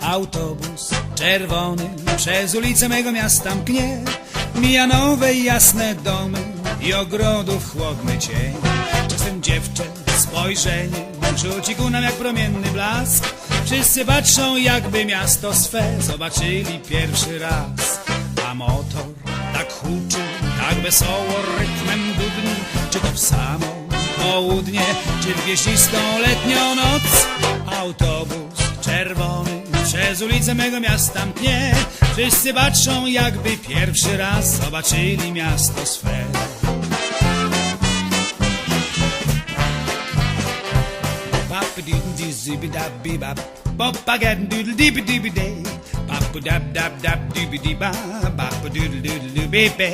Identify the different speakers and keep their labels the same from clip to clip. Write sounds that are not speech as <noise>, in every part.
Speaker 1: Autobus czerwony przez ulicę mego miasta mknie. Mija nowe jasne domy i ogrodów chłodny cień. Czasem dziewczę spojrzenie rzuci ku nam jak promienny blask. Wszyscy patrzą jakby miasto swe zobaczyli pierwszy raz. A motor tak huczy, tak wesoło rytmem dudni. Czy to w samo południe, czy w wieśnistą letnią noc? Autobus czerwony przez ulicę mego miasta mknie. Wszyscy patrzą jakby pierwszy raz zobaczyli miasto swe. Papa doodle doo zooby dab bee bop. Papa gat doodle dee dee day. Papa dab dab dab dooby dee ba. Papa doodle doodle doo bee bee.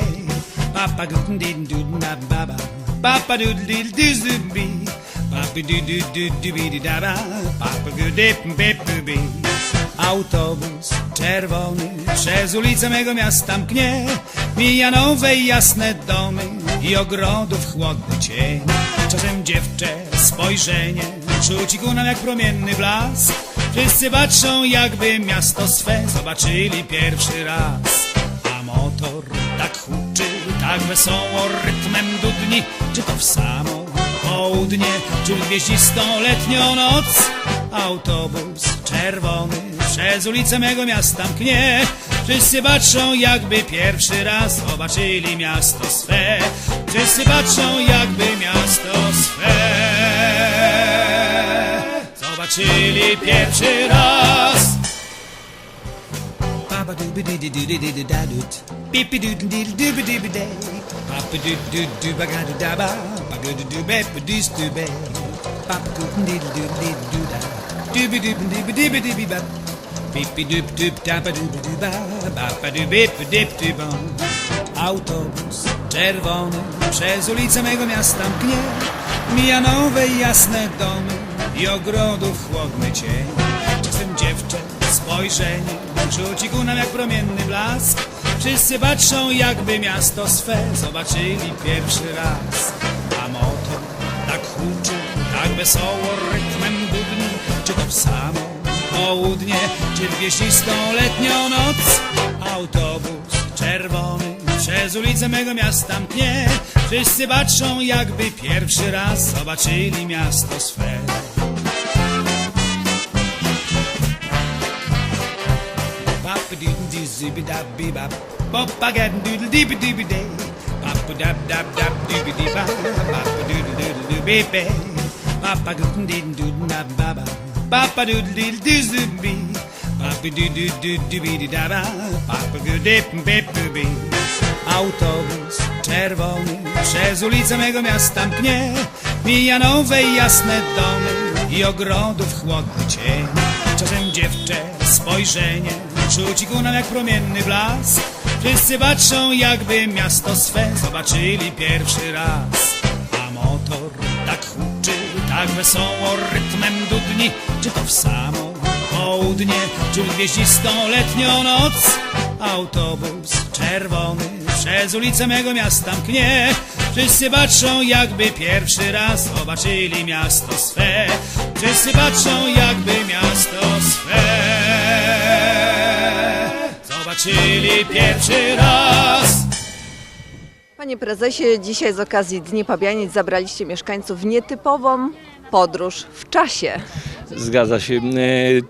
Speaker 1: Papa doodle dee doodle dab ba ba. Doodle zooby. Doo doo doo dooby dee da ba. Bee. Autobus czerwony przez ulicę mego miasta mknie. Mija nowe i jasne domy i ogrodów chłodny cień. Czasem dziewczę spojrzenie rzuci ku nam jak promienny blask. Wszyscy patrzą jakby miasto swe zobaczyli pierwszy raz. A motor tak huczy, tak wesoło rytmem dudni. Czy to w samo południe, czy w gwieździstą letnią noc? Autobus czerwony przez ulicę mego miasta mknie. Wszyscy patrzą jakby pierwszy raz zobaczyli miasto swe. Wszyscy patrzą jakby miasto swe. Zobaczyli pierwszy raz. Autobus czerwony przez ulicę mego miasta mknie. Mija nowe jasne domy i ogrodów chłodny cień. Czasem dziewczę spojrzenie rzuci ku nam jak promienny blask. Wszyscy patrzą jakby miasto swe zobaczyli pierwszy raz. A motor tak huczy, tak wesoło rytmem dudni. Czy to w samo południe, czy w wieśnistą letnią noc? Autobus czerwony przez ulicę mego miasta mknie. Wszyscy patrzą jakby pierwszy raz zobaczyli miasto swe. Zooby dab bee bop. Doodle dee dooby day. Dab dab dab dooby dee ba. Papa doodle doodle doo bee bee. Papa doodle dee doodle dab ba ba. Papa doodle dee doo zooby. Papa doo doo doo dooby dee da ba. Papa go dip bip bee. Autobus czerwony przez ulicę mego miasta mknie. Mija nowe jasne domy i ogrodów chłodny cień. Czasem dziewczę spojrzenie rzuci ku nam jak promienny blask. Wszyscy patrzą jakby miasto swe zobaczyli pierwszy raz. A motor tak huczy, tak wesoło rytmem dudni. Czy to w samo południe, czy w gwieździstą letnią noc? Autobus czerwony przez ulicę mego miasta mknie. Wszyscy patrzą jakby pierwszy raz zobaczyli miasto swe. Wszyscy patrzą jakby miasto swe. Zobaczyli pierwszy raz.
Speaker 2: Panie prezesie, dzisiaj z okazji Dni Pabianic zabraliście mieszkańców w nietypową podróż w czasie.
Speaker 3: Zgadza się. E,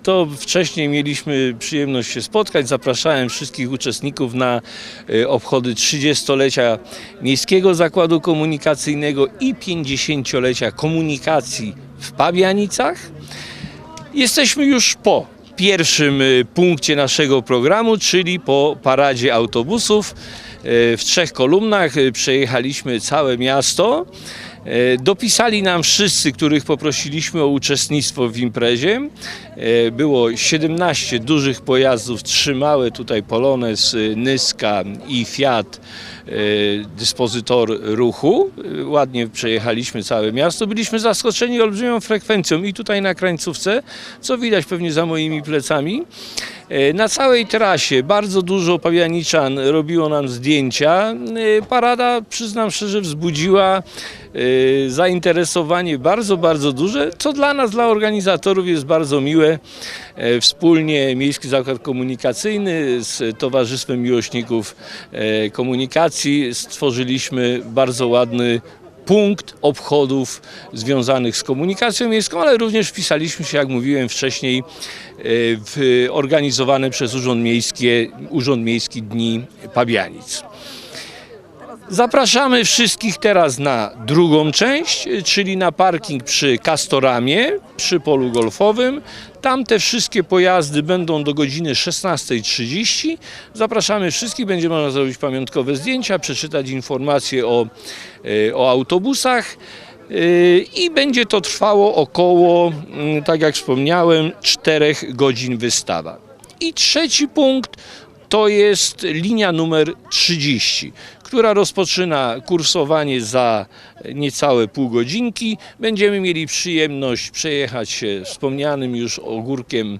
Speaker 3: To wcześniej mieliśmy przyjemność się spotkać. Zapraszałem wszystkich uczestników na e, obchody 30-lecia Miejskiego Zakładu Komunikacyjnego i 50-lecia komunikacji w Pabianicach. Jesteśmy już po pierwszym e, punkcie naszego programu, czyli po paradzie autobusów. E, W trzech kolumnach e, przejechaliśmy całe miasto. Dopisali nam wszyscy, których poprosiliśmy o uczestnictwo w imprezie. Było 17 dużych pojazdów, trzy małe, tutaj Polones, e, Nyska i Fiat dyspozytor ruchu. E, Ładnie przejechaliśmy całe miasto. Byliśmy zaskoczeni olbrzymią frekwencją i tutaj na krańcówce, co widać pewnie za moimi plecami. E, Na całej trasie bardzo dużo pawianiczan robiło nam zdjęcia. E, Parada, przyznam szczerze, wzbudziła e, zainteresowanie bardzo, bardzo duże, co dla nas, dla organizatorów jest bardzo miłe. Wspólnie Miejski Zakład Komunikacyjny z Towarzystwem Miłośników Komunikacji stworzyliśmy bardzo ładny punkt obchodów związanych z komunikacją miejską, ale również wpisaliśmy się, jak mówiłem wcześniej, e, w organizowane przez Urząd, Miejskie, Urząd Miejski Dni Pabianic. Zapraszamy wszystkich teraz na drugą część, czyli na parking przy Castoramie, przy polu golfowym. Tam te wszystkie pojazdy będą do godziny 16.30. Zapraszamy wszystkich, będzie można zrobić pamiątkowe zdjęcia, przeczytać informacje o, e, o autobusach. e, I będzie to trwało około, mm, tak jak wspomniałem, 4 godzin wystawa. I trzeci punkt to jest linia numer 30, która rozpoczyna kursowanie za niecałe pół godzinki. Będziemy mieli przyjemność przejechać się wspomnianym już ogórkiem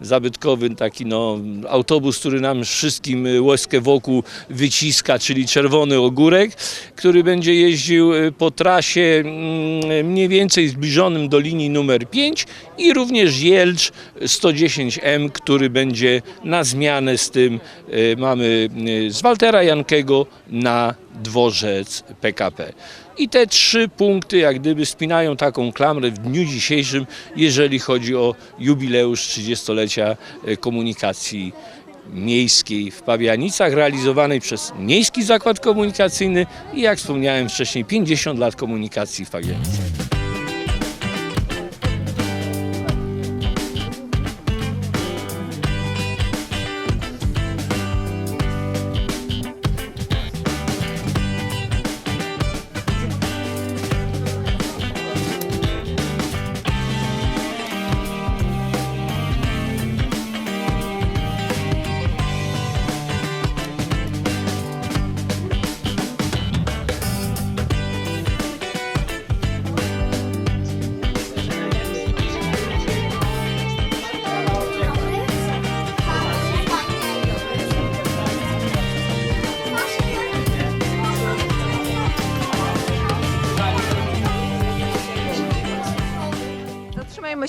Speaker 3: zabytkowym, taki no, autobus, który nam wszystkim łezkę wokół wyciska, czyli czerwony ogórek, który będzie jeździł y, po trasie mm, mniej więcej zbliżonym do linii numer 5 i również Jelcz 110M, który będzie na zmianę z tym y, mamy y, z Waltera Jankego na dworzec PKP. I te trzy punkty jak gdyby spinają taką klamrę w dniu dzisiejszym, jeżeli chodzi o jubileusz 30-lecia e, komunikacji miejskiej w Pawianicach, realizowanej przez Miejski Zakład Komunikacyjny i jak wspomniałem wcześniej 50 lat komunikacji w Pawianicach.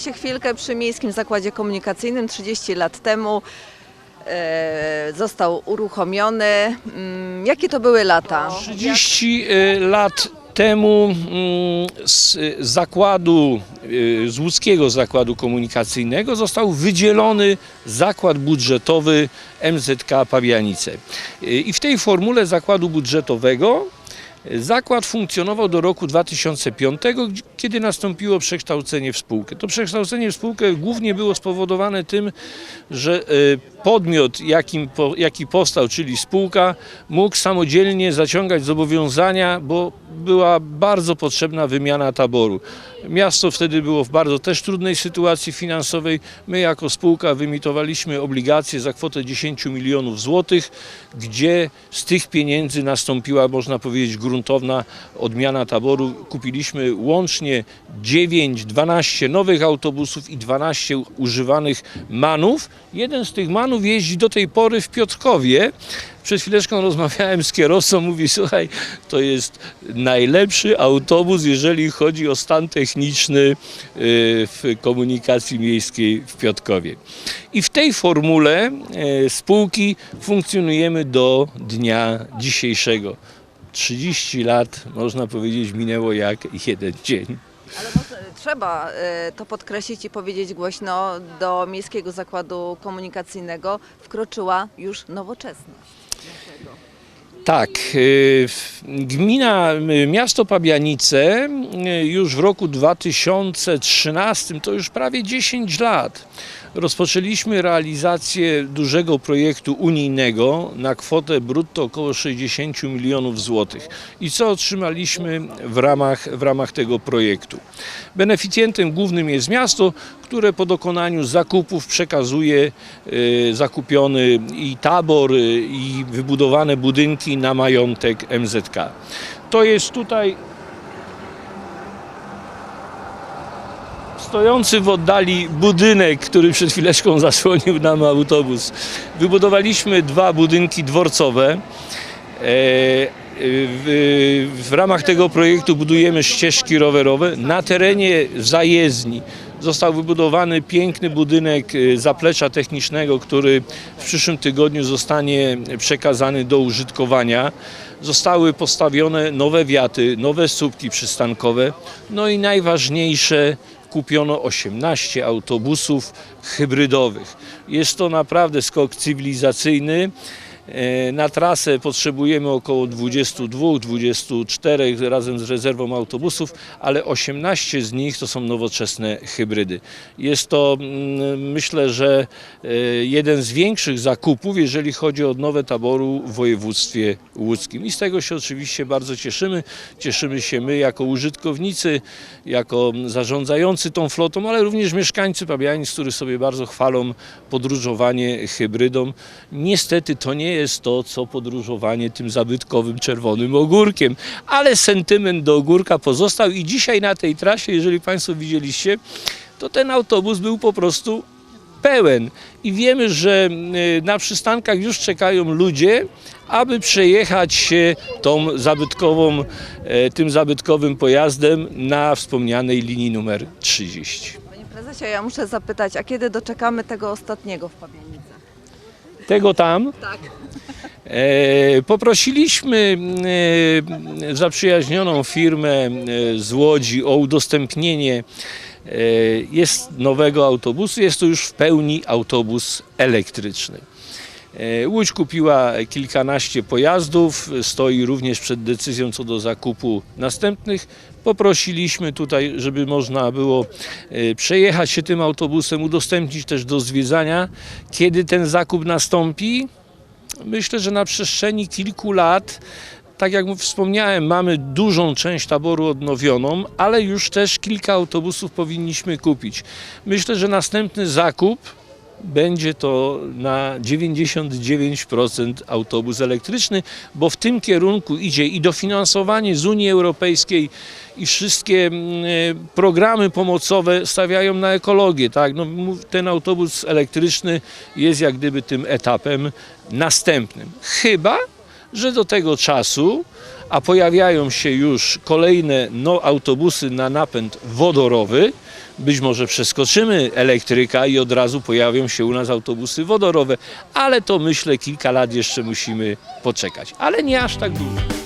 Speaker 2: Się chwilkę przy Miejskim Zakładzie Komunikacyjnym. 30 lat temu e, został uruchomiony. Mm, jakie to były lata?
Speaker 3: 30 y, lat temu mm, z zakładu, y, z łódzkiego zakładu komunikacyjnego został wydzielony zakład budżetowy MZK Pawianice. I w tej formule zakładu budżetowego Zakład funkcjonował do roku 2005, gdzie- kiedy nastąpiło przekształcenie w spółkę. To przekształcenie w spółkę głównie było spowodowane tym, że e, podmiot, jakim, jaki powstał, czyli spółka, mógł samodzielnie zaciągać zobowiązania, bo była bardzo potrzebna wymiana taboru. Miasto wtedy było w bardzo też trudnej sytuacji finansowej. My jako spółka wyemitowaliśmy obligacje za kwotę 10 milionów złotych, gdzie z tych pieniędzy nastąpiła, można powiedzieć, gruntowna odmiana taboru. Kupiliśmy łącznie 9, 12 nowych autobusów i 12 używanych manów. Jeden z tych manów jeździ do tej pory w Piotrkowie. Przed chwileczką rozmawiałem z kierowcą, mówi, słuchaj, to jest najlepszy autobus, jeżeli chodzi o stan techniczny y, w komunikacji miejskiej w Piotkowie. I w tej formule y, spółki funkcjonujemy do dnia dzisiejszego. 30 lat, można powiedzieć, minęło jak jeden dzień.
Speaker 2: Ale trzeba e, to podkreślić i powiedzieć głośno, do Miejskiego Zakładu Komunikacyjnego wkroczyła już nowoczesność.
Speaker 3: Tak, y, w- gmina, miasto Pabianice y, już w roku 2013, to już prawie 10 lat, Rozpoczęliśmy realizację dużego projektu unijnego na kwotę brutto około 60 milionów złotych. I co otrzymaliśmy w ramach, w ramach tego projektu? Beneficjentem głównym jest miasto, które po dokonaniu zakupów przekazuje e, zakupiony i tabor, e, i wybudowane budynki na majątek MZK. To jest tutaj stojący w oddali budynek, który przed chwileczką zasłonił nam autobus. Wybudowaliśmy dwa budynki dworcowe. E, W, w ramach tego projektu budujemy ścieżki rowerowe. Na terenie zajezdni został wybudowany piękny budynek e, zaplecza technicznego, który w przyszłym tygodniu zostanie przekazany do użytkowania. Zostały postawione nowe wiaty, nowe słupki przystankowe. No i najważniejsze, kupiono 18 autobusów hybrydowych. Jest to naprawdę skok cywilizacyjny. E, Na trasę potrzebujemy około 22, 24 razem z rezerwą autobusów, ale 18 z nich to są nowoczesne hybrydy. Jest to mm, myślę, że e, jeden z większych zakupów, jeżeli chodzi o odnowę taboru w województwie łódzkim. I z tego się oczywiście bardzo cieszymy. Cieszymy się my jako użytkownicy, jako zarządzający tą flotą, ale również mieszkańcy Pabianic, którzy sobie bardzo chwalą podróżowanie hybrydą. Niestety to nie jest to, co podróżowanie tym zabytkowym czerwonym ogórkiem, ale sentyment do ogórka pozostał i dzisiaj na tej trasie, jeżeli Państwo widzieliście, to ten autobus był po prostu pełen i wiemy, że y, na przystankach już czekają ludzie, aby przejechać się tą zabytkową, e, tym zabytkowym pojazdem na wspomnianej linii numer 30.
Speaker 2: Panie prezesie, ja muszę zapytać, a kiedy doczekamy tego ostatniego w Pabianicach?
Speaker 3: Tego tam
Speaker 2: Tak.
Speaker 3: E, Poprosiliśmy e, zaprzyjaźnioną firmę e, z Łodzi o udostępnienie e, jest nowego autobusu. Jest to już w pełni autobus elektryczny. E, Łódź kupiła kilkanaście pojazdów, stoi również przed decyzją co do zakupu następnych. Poprosiliśmy tutaj, żeby można było e, przejechać się tym autobusem, udostępnić też do zwiedzania. Kiedy ten zakup nastąpi? Myślę, że na przestrzeni kilku lat, tak jak wspomniałem, mamy dużą część taboru odnowioną, ale już też kilka autobusów powinniśmy kupić. Myślę, że następny zakup będzie to na 99% autobus elektryczny, bo w tym kierunku idzie i dofinansowanie z Unii Europejskiej i wszystkie mm, e, programy pomocowe stawiają na ekologię. Tak? No, ten autobus elektryczny jest jak gdyby tym etapem następnym. Chyba, że do tego czasu, a pojawiają się już kolejne no, autobusy na napęd wodorowy, być może przeskoczymy elektryka i od razu pojawią się u nas autobusy wodorowe, ale to myślę kilka lat jeszcze musimy poczekać, ale nie aż tak dużo.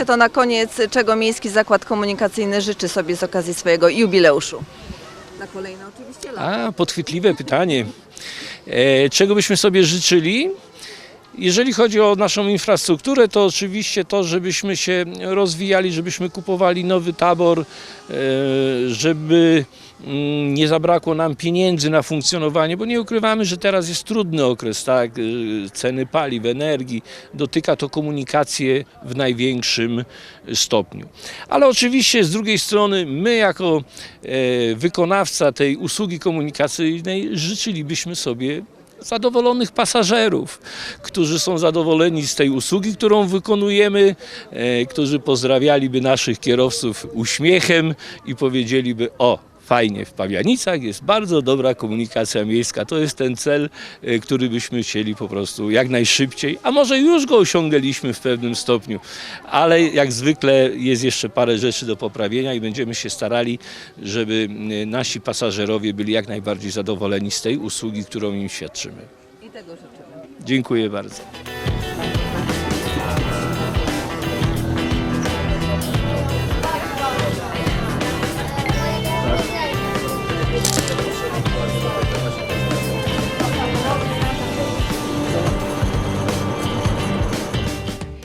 Speaker 2: Prezesie, to na koniec, czego Miejski Zakład Komunikacyjny życzy sobie z okazji swojego jubileuszu? Na kolejne oczywiście lata.
Speaker 3: A, podchwytliwe pytanie. E, czego byśmy sobie życzyli? Jeżeli chodzi o naszą infrastrukturę, to oczywiście to, żebyśmy się rozwijali, żebyśmy kupowali nowy tabor, e, żeby mm, nie zabrakło nam pieniędzy na funkcjonowanie, bo nie ukrywamy, że teraz jest trudny okres, tak? E, Ceny paliw, energii, dotyka to komunikację w największym stopniu. Ale oczywiście z drugiej strony my jako e, wykonawca tej usługi komunikacyjnej życzylibyśmy sobie zadowolonych pasażerów, którzy są zadowoleni z tej usługi, którą wykonujemy, e, którzy pozdrawialiby naszych kierowców uśmiechem i powiedzieliby o fajnie w Pawianicach jest bardzo dobra komunikacja miejska. To jest ten cel, e, który byśmy chcieli po prostu jak najszybciej, a może już go osiągnęliśmy w pewnym stopniu, ale jak zwykle jest jeszcze parę rzeczy do poprawienia i będziemy się starali, żeby m, nasi pasażerowie byli jak najbardziej zadowoleni z tej usługi, którą im świadczymy.
Speaker 2: I tego życzymy.
Speaker 3: Dziękuję bardzo.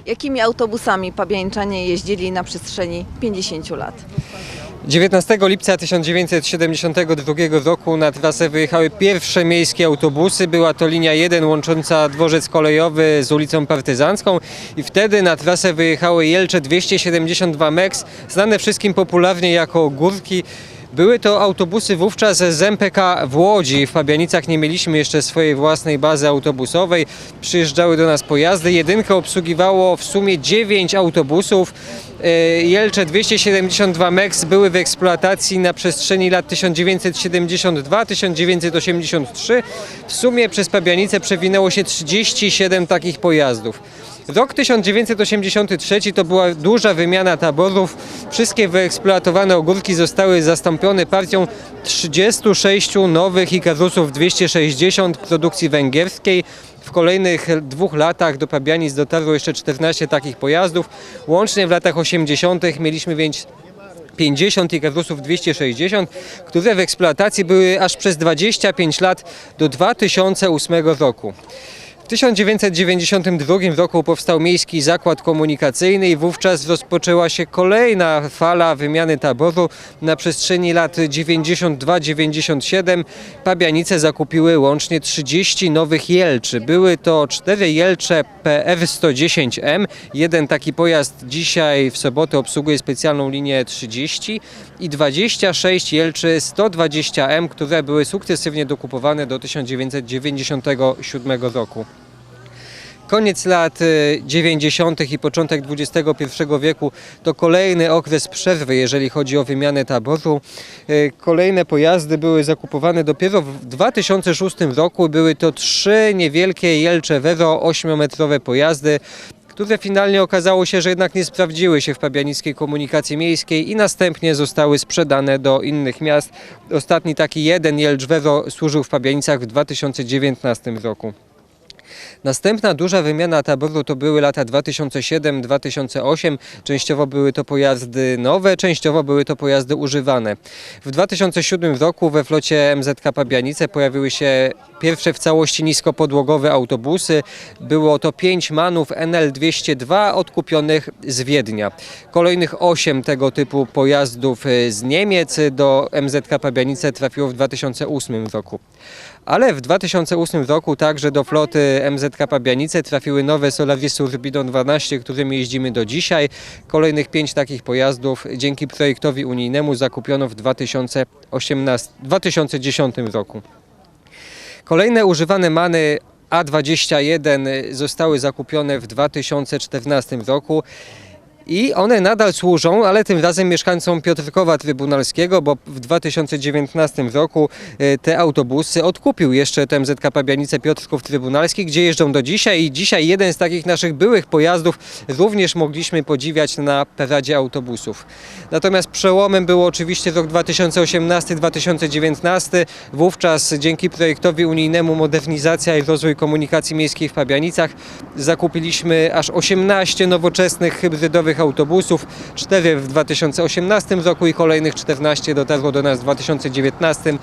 Speaker 2: Jakimi autobusami pabiańczanie jeździli na przestrzeni 50 lat?
Speaker 4: 19 lipca 1972 roku na trasę wyjechały pierwsze miejskie autobusy. Była to linia 1 łącząca dworzec kolejowy z ulicą Partyzancką i wtedy na trasę wyjechały Jelcze 272 MEX, znane wszystkim popularnie jako Górki. Były to autobusy wówczas z MPK w Łodzi. W Pabianicach nie mieliśmy jeszcze swojej własnej bazy autobusowej. Przyjeżdżały do nas pojazdy. Jedynkę obsługiwało w sumie 9 autobusów. E, Jelcze 272 MEX były w eksploatacji na przestrzeni lat 1972-1983. W sumie przez Pabianice przewinęło się 37 takich pojazdów. Rok 1983 to była duża wymiana taborów. Wszystkie wyeksploatowane ogórki zostały zastąpione partią 36 nowych Ikarusów 260 produkcji węgierskiej. W kolejnych dwóch latach do Pabianic dotarło jeszcze 14 takich pojazdów. Łącznie w latach 80. mieliśmy więc 50 Ikarusów 260, które w eksploatacji były aż przez 25 lat do 2008 roku. W 1992 roku powstał Miejski Zakład Komunikacyjny i wówczas rozpoczęła się kolejna fala wymiany taboru. Na przestrzeni lat 92-97 Pabianice zakupiły łącznie 30 nowych Jelczy. Były to cztery Jelcze PR-110M. Jeden taki pojazd dzisiaj w sobotę obsługuje specjalną linię 30 i 26 Jelczy 120M, które były sukcesywnie dokupowane do 1997 roku. Koniec lat y, 90. i początek XXI wieku to kolejny okres przerwy, jeżeli chodzi o wymianę taboru. Y, Kolejne pojazdy były zakupowane dopiero w 2006 roku. Były to trzy niewielkie Jelcze Vero 8-metrowe pojazdy które finalnie okazało się, że jednak nie sprawdziły się w pabianickiej komunikacji miejskiej i następnie zostały sprzedane do innych miast. Ostatni taki jeden Jelcz Vero służył w Pabianicach w 2019 roku. Następna duża wymiana taboru to były lata 2007-2008. Częściowo były to pojazdy nowe, częściowo były to pojazdy używane. W 2007 roku we flocie MZK Pabianice pojawiły się pierwsze w całości niskopodłogowe autobusy. Było to 5 manów NL202 odkupionych z Wiednia. Kolejnych 8 tego typu pojazdów y, z Niemiec do MZK Pabianice trafiło w 2008 roku. Ale w 2008 roku także do floty MZK Pabianice trafiły nowe Solarisy Urbidon 12, którymi jeździmy do dzisiaj. Kolejnych pięć takich pojazdów dzięki projektowi unijnemu zakupiono w 2018, 2010 roku. Kolejne używane many A21 zostały zakupione w 2014 roku. I one nadal służą, ale tym razem mieszkańcom Piotrkowa Trybunalskiego, bo w 2019 roku e, te autobusy odkupił jeszcze TMZK Pabianice Piotrków Trybunalski, gdzie jeżdżą do dzisiaj i dzisiaj jeden z takich naszych byłych pojazdów również mogliśmy podziwiać na paradzie autobusów. Natomiast przełomem było oczywiście rok 2018-2019. Wówczas dzięki projektowi unijnemu modernizacja i rozwój komunikacji miejskiej w Pabianicach zakupiliśmy aż 18 nowoczesnych hybrydowych autobusów, 4 w 2018 roku i kolejnych 14 dotarło do nas w 2019.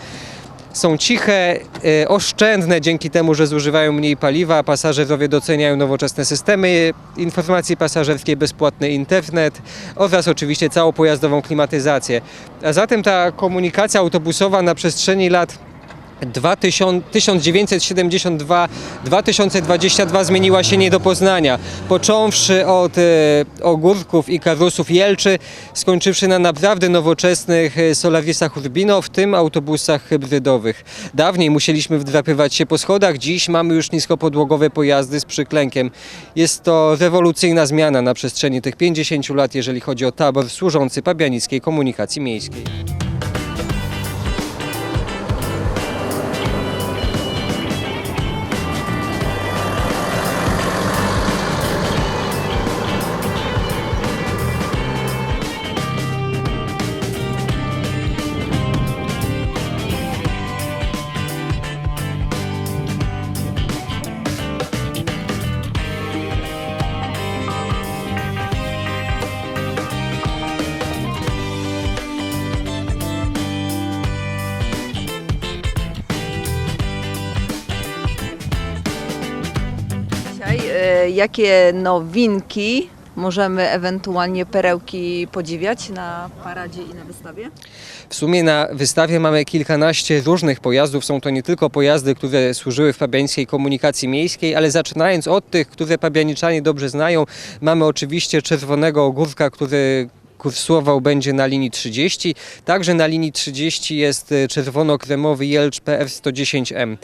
Speaker 4: Są ciche, e, oszczędne dzięki temu, że zużywają mniej paliwa. Pasażerowie doceniają nowoczesne systemy informacji pasażerskiej, bezpłatny internet oraz oczywiście całą pojazdową klimatyzację. A zatem ta komunikacja autobusowa na przestrzeni lat 2000 1972-2022 zmieniła się nie do poznania. Począwszy od e, ogórków i karusów Jelczy, skończywszy na naprawdę nowoczesnych e, Solarisach Urbino, w tym autobusach hybrydowych. Dawniej musieliśmy wdrapywać się po schodach, dziś mamy już niskopodłogowe pojazdy z przyklękiem. Jest to rewolucyjna zmiana na przestrzeni tych 50 lat, jeżeli chodzi o tabor służący pabianickiej komunikacji miejskiej.
Speaker 2: Jakie nowinki możemy ewentualnie perełki podziwiać na paradzie i na wystawie?
Speaker 4: W sumie na wystawie mamy kilkanaście różnych pojazdów. Są to nie tylko pojazdy, które służyły w pabianickiej komunikacji miejskiej, ale zaczynając od tych, które pabianiczanie dobrze znają, mamy oczywiście czerwonego ogórka, który kursował będzie na linii 30. Także na linii 30 jest e, czerwono-kremowy Jelcz PR110M.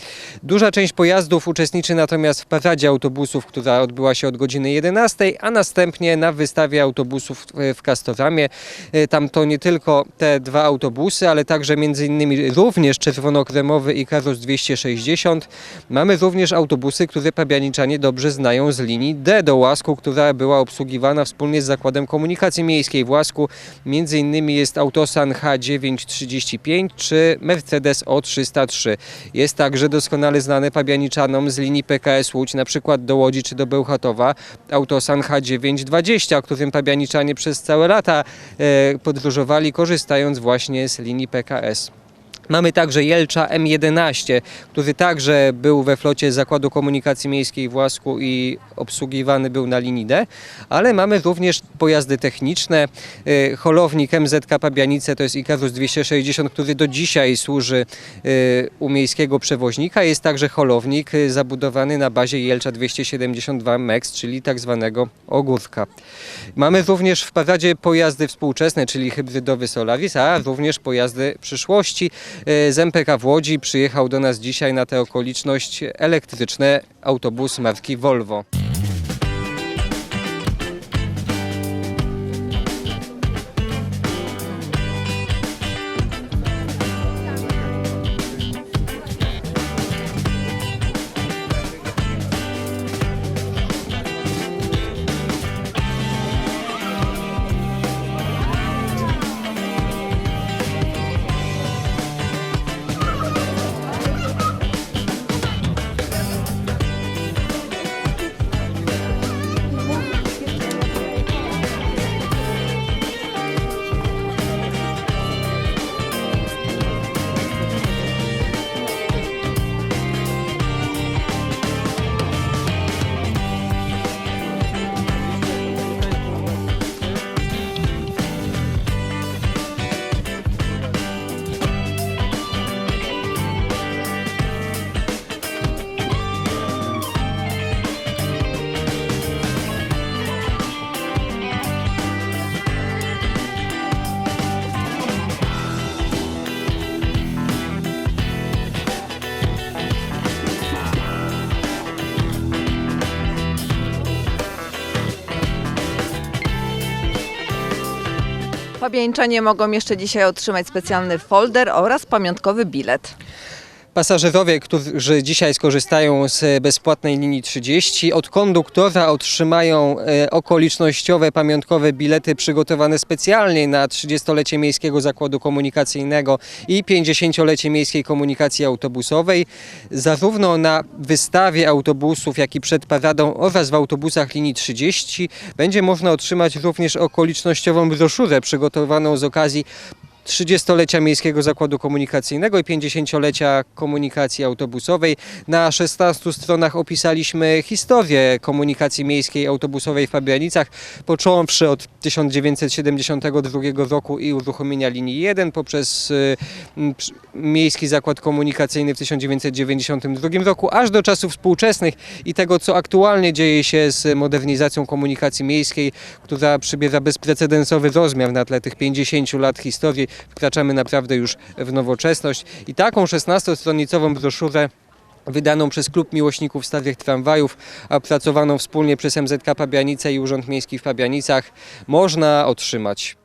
Speaker 4: Duża część pojazdów uczestniczy natomiast w paradzie autobusów, która odbyła się od godziny 11, a następnie na wystawie autobusów w Kastoramie. E, Tam to nie tylko te dwa autobusy, ale także między innymi również czerwono-kremowy Ikarus 260. Mamy również autobusy, które pabianiczanie dobrze znają z linii D do Łasku, która była obsługiwana wspólnie z Zakładem Komunikacji Miejskiej w Łasku. Między innymi jest Autosan H935 czy Mercedes O303. Jest także doskonale znany pabianiczanom z linii PKS Łódź, na przykład do Łodzi czy do Bełchatowa, Autosan H920, którym pabianiczanie przez całe lata e, podróżowali, korzystając właśnie z linii PKS. Mamy także Jelcza M11, który także był we flocie Zakładu Komunikacji Miejskiej w Łasku i obsługiwany był na linii D, ale mamy również pojazdy techniczne. Y, Holownik MZK Pabianice to jest Ikarus 260, który do dzisiaj służy y, u miejskiego przewoźnika. Jest także holownik y, zabudowany na bazie Jelcza 272 MEX, czyli tak zwanego ogórka. Mamy również w paradzie pojazdy współczesne, czyli hybrydowy Solaris, a również pojazdy przyszłości. E, Z MPK w Łodzi przyjechał do nas dzisiaj na tę okoliczność elektryczny autobus marki Volvo.
Speaker 2: Pabiańczanie mogą jeszcze dzisiaj otrzymać specjalny folder oraz pamiątkowy bilet.
Speaker 4: Pasażerowie, którzy dzisiaj skorzystają z bezpłatnej linii 30, od konduktora otrzymają e, okolicznościowe pamiątkowe bilety przygotowane specjalnie na 30-lecie Miejskiego Zakładu Komunikacyjnego i 50-lecie Miejskiej Komunikacji Autobusowej. Zarówno na wystawie autobusów, jak i przed paradą oraz w autobusach linii 30 będzie można otrzymać również okolicznościową broszurę przygotowaną z okazji 30-lecia Miejskiego Zakładu Komunikacyjnego i 50-lecia komunikacji autobusowej. Na 16 stronach opisaliśmy historię komunikacji miejskiej autobusowej w Fabianicach, począwszy od 1972 roku i uruchomienia linii 1 poprzez y, Miejski Zakład Komunikacyjny w 1992 roku, aż do czasów współczesnych i tego, co aktualnie dzieje się z modernizacją komunikacji miejskiej, która przybiera bezprecedensowy rozmiar na tle tych 50 lat historii. Wkraczamy naprawdę już w nowoczesność i taką 16-stronicową broszurę wydaną przez Klub Miłośników Starych Tramwajów, opracowaną wspólnie przez MZK Pabianice i Urząd Miejski w Pabianicach, można otrzymać.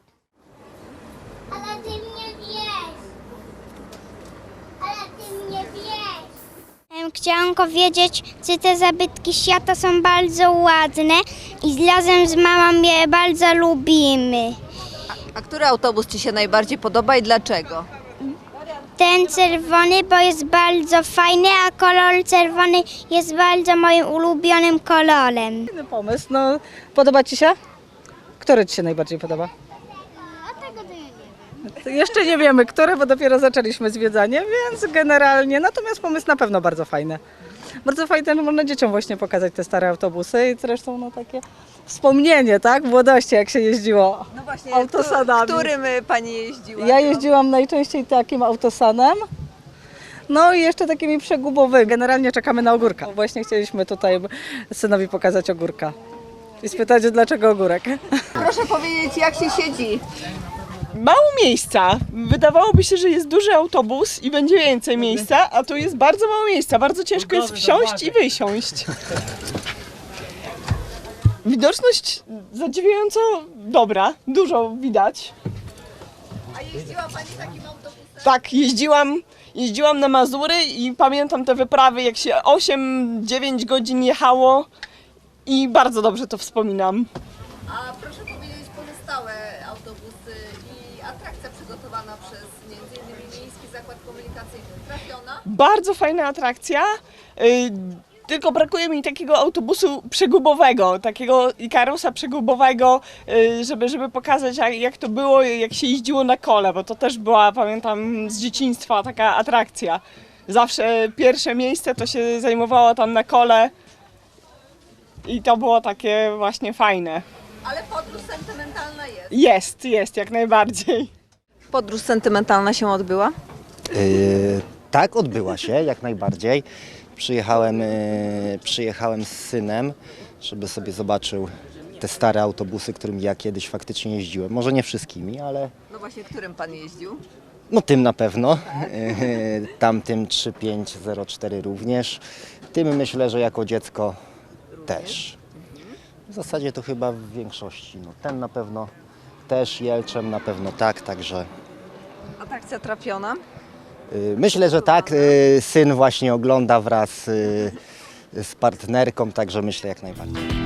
Speaker 5: Ale ty mnie wiesz. Ale ty mnie wiesz. Chciałam powiedzieć, że te zabytki świata są bardzo ładne i razem z mamą je bardzo lubimy.
Speaker 2: A który autobus Ci się najbardziej podoba i dlaczego?
Speaker 5: Ten czerwony, bo jest bardzo fajny, a kolor czerwony jest bardzo moim ulubionym kolorem.
Speaker 6: Fajny pomysł. No, podoba Ci się? Który Ci się najbardziej podoba?
Speaker 5: A tego to ja nie wiem.
Speaker 6: Jeszcze nie wiemy, które, bo dopiero zaczęliśmy zwiedzanie, więc generalnie, natomiast pomysł na pewno bardzo fajny. Bardzo fajne, że można dzieciom właśnie pokazać te stare autobusy i zresztą no takie wspomnienie, tak? W młodości, jak się jeździło.
Speaker 2: No właśnie,
Speaker 6: Autosadami.
Speaker 2: którym y, Pani jeździła?
Speaker 6: Ja jeździłam najczęściej takim autosanem. No i jeszcze takimi przegubowymi. Generalnie czekamy na ogórka. Właśnie chcieliśmy tutaj synowi pokazać ogórka. I spytać, dlaczego ogórek.
Speaker 2: Proszę powiedzieć, jak się siedzi?
Speaker 7: Mało miejsca. Wydawałoby się, że jest duży autobus i będzie więcej miejsca, a tu jest bardzo mało miejsca. Bardzo ciężko jest wsiąść i wysiąść. <laughs> Widoczność zadziwiająco dobra, dużo widać.
Speaker 2: A jeździła Pani takim autobusem?
Speaker 7: Tak, jeździłam, jeździłam na Mazury i pamiętam te wyprawy, jak się 8-9 godzin jechało i bardzo dobrze to wspominam.
Speaker 2: A proszę powiedzieć, pozostałe autobusy i atrakcja przygotowana przez m.in. Miejski Zakład Komunikacyjny trafiona?
Speaker 7: Bardzo fajna atrakcja. y, Tylko brakuje mi takiego autobusu przegubowego, takiego karusa przegubowego, y, żeby, żeby pokazać jak, jak to było, jak się jeździło na kole, bo to też była, pamiętam, z dzieciństwa taka atrakcja. Zawsze pierwsze miejsce to się zajmowało tam na kole i to było takie właśnie fajne.
Speaker 2: Ale podróż sentymentalna jest.
Speaker 7: Jest, jest, jak najbardziej.
Speaker 2: Podróż sentymentalna się odbyła?
Speaker 8: Tak, odbyła się jak najbardziej. Przyjechałem, yy, przyjechałem z synem, żeby sobie zobaczył te stare autobusy, którymi ja kiedyś faktycznie jeździłem. Może nie wszystkimi, ale
Speaker 2: No właśnie, którym Pan jeździł?
Speaker 8: no tym na pewno. Yy, tamtym 3504 również. Tym myślę, że jako dziecko też. W zasadzie to chyba w większości. No, ten na pewno też, Jelczem na pewno tak, także...
Speaker 2: Atrakcja trafiona?
Speaker 8: Y, Myślę, że tak. y, Syn właśnie ogląda wraz y, z partnerką, także myślę jak najbardziej.